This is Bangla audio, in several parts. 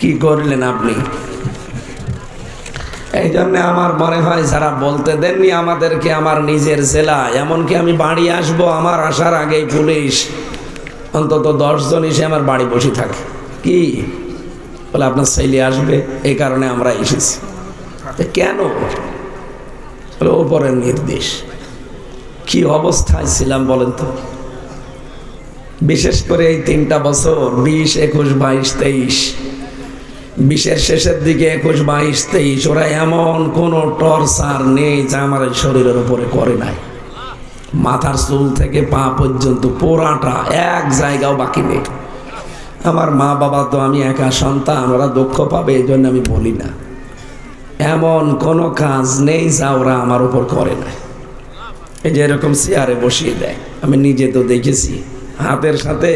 কি করলেন আপনি? এই জন্য আমার মনে হয় যারা বলতে দেননি আমাদেরকে আমার নিজের জেলা, এমনকি আমি বাড়ি আসব আমার আসার আগেই পুলিশ। অন্তত দশজন এসে আমার বাড়ি বসে থাকে। কি? বলে আপনার ছেলে আসবে এই কারণে আমরা এসেছি। কেন? বলে ওপরের নির্দেশ। কি অবস্থায় ছিলাম বলেন তো? বিশেষ করে এই তিনটা বছর, বিশ, একুশ, বাইশ, তেইশ। বিশের শেষের দিকে একুশ বাইশ তেইশ, ওরা এমন কোনো টর্চার নেই যা আমার শরীরের উপরে করে নাই। মাথার চুল থেকে পা পর্যন্ত পোড়াটা এক জায়গাও বাকি নেই। আমার মা বাবা তো আমি একা সন্তান, ওরা দুঃখ পাবে এই জন্য আমি বলি না। এমন কোনো কাজ নেই যা ওরা আমার উপর করে না এই যে এরকম চেয়ারে বসিয়ে দেয়, আমি নিজে তো দেখেছি, হাতের সাথে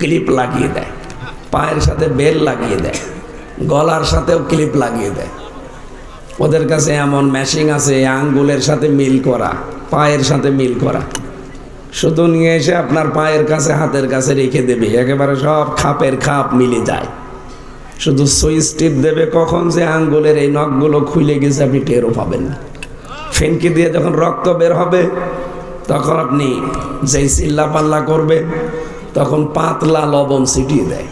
ক্লিপ লাগিয়ে দেয়, পায়ের সাথে বেল লাগিয়ে দেয়। গলার সাথেও ক্লিপ লাগিয়ে দেয়। ওদের কাছে এমন ম্যাশিং আছে আঙ্গুলের সাথে মিল করা, পায়ের সাথে মিল করা। শুধু নিয়ে এসে আপনার পায়ের কাছে, হাতের কাছে রেখে দেবে। একেবারে সব খাপের খাপ মিলে যায়। শুধু সুইচ টিপ দেবে কখন যে আঙ্গুলের এই নখগুলো খুলে গেছে, আপনি টেরও পাবেন না। ফেনকি দিয়ে যখন রক্ত বের হবে, তখন আপনি যেই চিল্লা পাল্লা করবেন, তখন পাতলা লবণ ছিটিয়ে দেয়।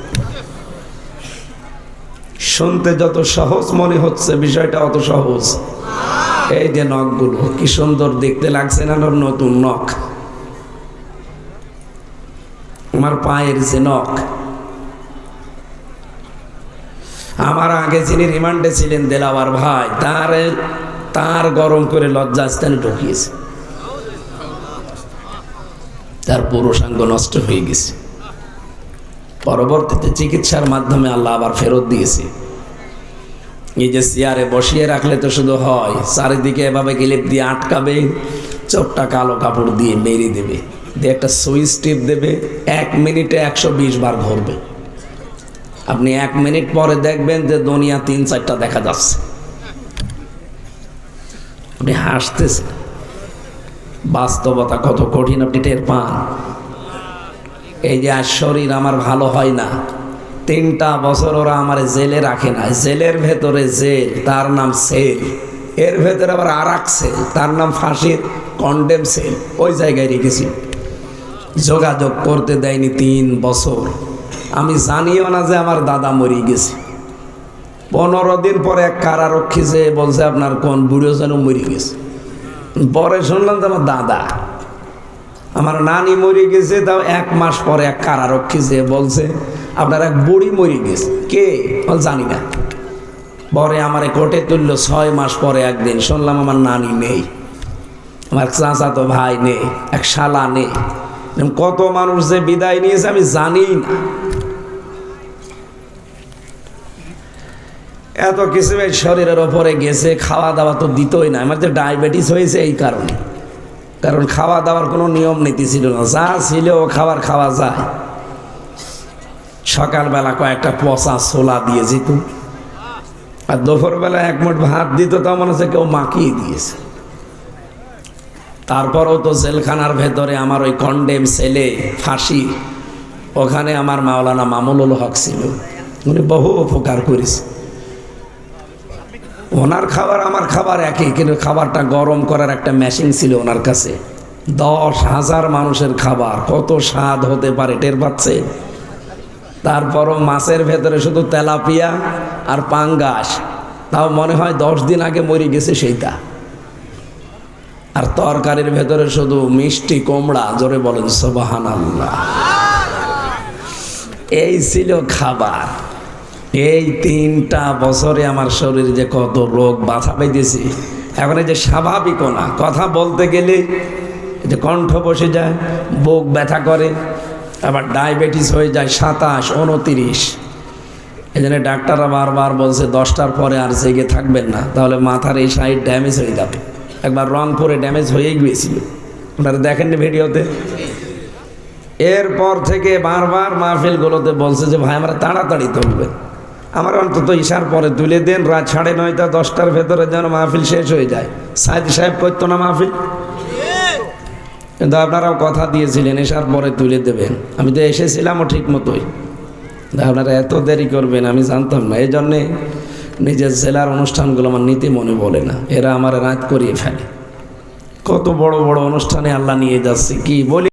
শুনতে যত সহজ মনে হচ্ছে, বিষয়টা অত সহজ। এই যে নখগুলো, কি সুন্দর দেখতে লাগছে না নতুন নখ? আমার পায়ের যে নখ। আমার আগে যিনি রিমান্ডে ছিলেন দেলাওয়ার ভাই, তার তার গরম করে লজ্জা লজ্জাস্থানে ঢুকিয়েছে। তার পুরুষাঙ্গ নষ্ট হয়ে গেছে। পরবর্তীতে চিকিৎসার মাধ্যমে আল্লাহ আবার ফেরত দিয়েছে। এই যে চেয়ারে বসিয়ে রাখলে তো শুধু হয়, চারিদিকে এভাবে গিলিপ দিয়ে আটকাবে, চোখটা কালো কাপড় দিয়ে মেরে দেবে। দিয়ে একটা সুইচ টিপ দেবে, এক মিনিটে একশো বিশ বার ঘুরবে আপনি এক মিনিট পরে দেখবেন যে দুনিয়া তিন চারটা দেখা যাচ্ছে। আপনি হাসতেছেন। বাস্তবতা কত কঠিন আপনি টের পান। এই যে শরীর আমার ভালো হয় না। তিনটা বছর ওরা আমার জেলে রাখে না জেলের ভেতরে জেল, তার নাম সেল। এর ভেতরে আবার আর সেল, তার নাম ফাঁসির কন্ডেম সেল। ওই জায়গায় রেখেছি। যোগাযোগ করতে দেয়নি তিন বছর। আমি জানিও না যে আমার দাদা মরে গেছে। পনেরো দিন পরে এক কারারক্ষী যে বলছে, আপনার কোন বুড়ো যেন মরে গেছে? পরে শুনলাম যে আমার দাদা আমার নানি মরে গেছে, তাও এক মাস পরে এক কারারক্ষী যে বলছে, আপনার এক বুড়ি মরে গেছে। কে? বল জানি না। পরে আমার কোর্টে তুললো, ছয় মাস পরে একদিন শুনলাম আমার নানি নেই। আমার চাচা তো ভাই নেই, এক শালা নেই। কত মানুষ যে বিদায় নিয়েছে, আমি জানি না। এত কিছু শরীরের ওপরে গেছে, খাওয়া দাওয়া তো দিতই না। আমার যে ডায়াবেটিস হয়েছে এই কারণে। কারণ খাওয়া দাওয়ার কোনো নিয়ম নীতি ছিল না। যা ছিল খাবার খাওয়া যায়। সকালবেলা কয়েকটা পচা ছোলা দিয়ে যেত। আর দুপুরবেলা এক মুঠ ভাত দিত তা মনে হচ্ছে কেউ মাখিয়ে দিয়েছে। তারপরও তো জেলখানার ভেতরে আমার ওই কন্ডেম ছেলে ফাঁসি, ওখানে আমার মাওলানা মামুনুল হক ছিল। উনি বহু উপকার করেছে। ওনার খাবার আমার খাবার একই, কিন্তু খাবারটা গরম করার একটা মেশিন ছিল ওনার কাছে। দশ হাজার মানুষের খাবার, কত স্বাদ হতে পারে টের পাচ্ছে? তারপরও মাছের ভেতরে শুধু তেলাপিয়া আর পাঙ্গাস। তাও মনে হয় দশ দিন আগে মরে গেছে সেইটা। আর তরকারির ভেতরে শুধু মিষ্টি কোমড়া, জোরে বলেন সোবাহান এই ছিল খাবার। এই তিনটা বছরে আমার শরীরে যে কত রোগ বাধা পেয়েছি এখন এই যে স্বাভাবিকও না, কথা বলতে গেলে যে কণ্ঠ বসে যায়, বুক ব্যথা করে, আবার ডায়াবেটিস হয়ে যায় সাতাশ, উনতিরিশ। এই জন্য ডাক্তাররা বারবার বলছে, দশটার পরে আর জেগে থাকবেন না, তাহলে মাথার এই সাইড ড্যামেজ হয়ে যাবে। একবার রংপুরে ড্যামেজ হয়েই গিয়েছিল। ওনারা দেখেননি ভিডিওতে? এরপর থেকে বারবার মাহফিলগুলোতে বলছে যে, ভাই, আমরা তাড়াতাড়ি তুলবেন। আমার অন্তত ইশার পরে তুলে দেন, রাত সাড়ে নয়টা, দশটার ভেতরে যেন মাহফিল শেষ হয়ে যায়। সাইদ সাহেব করতো না মাহফিল? কিন্তু আপনারাও কথা দিয়েছিলেন এসার পরে তুলে দেবেন। আমি তো এসেছিলামও ঠিক মতোই। আপনারা এত দেরি করবেন, আমি জানতাম না। এই জন্যে নিজের জেলার অনুষ্ঠানগুলো আমার নীতি মনে বলে না। এরা আমার রাত করিয়ে ফেলে। কত বড় বড় অনুষ্ঠানে আল্লাহ নিয়ে যাচ্ছে, কি বলি?